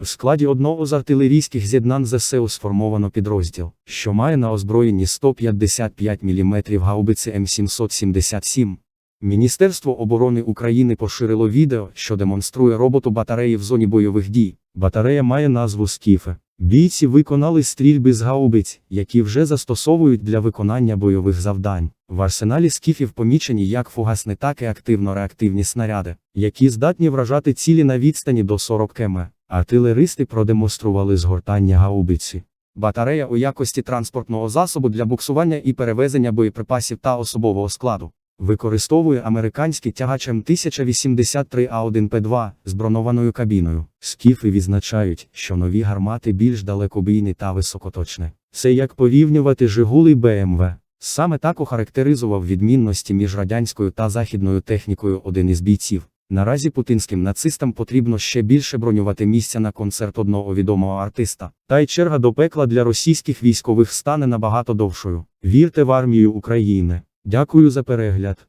В складі одного з артилерійських з'єднань ЗСУ сформовано підрозділ, що має на озброєнні 155 мм гаубиці М777. Міністерство оборони України поширило відео, що демонструє роботу батареї в зоні бойових дій. Батарея має назву Скіфе. Бійці виконали стрільби з гаубиць, які вже застосовують для виконання бойових завдань. В арсеналі скіфів помічені як фугасні, так і активно-реактивні снаряди, які здатні вражати цілі на відстані до 40 км. Артилеристи продемонстрували згортання гаубиці. Батарея у якості транспортного засобу для буксування і перевезення боєприпасів та особового складу. Використовує американський тягач М1083А1П2 з бронованою кабіною. Скіфи відзначають, що нові гармати більш далекобійні та високоточні. Це як порівнювати Жигули БМВ. Саме так охарактеризував відмінності між радянською та західною технікою один із бійців. Наразі путинським нацистам потрібно ще більше бронювати місця на концерт одного відомого артиста. Та й черга до пекла для російських військових стане набагато довшою. Вірте в армію України. Дякую за перегляд.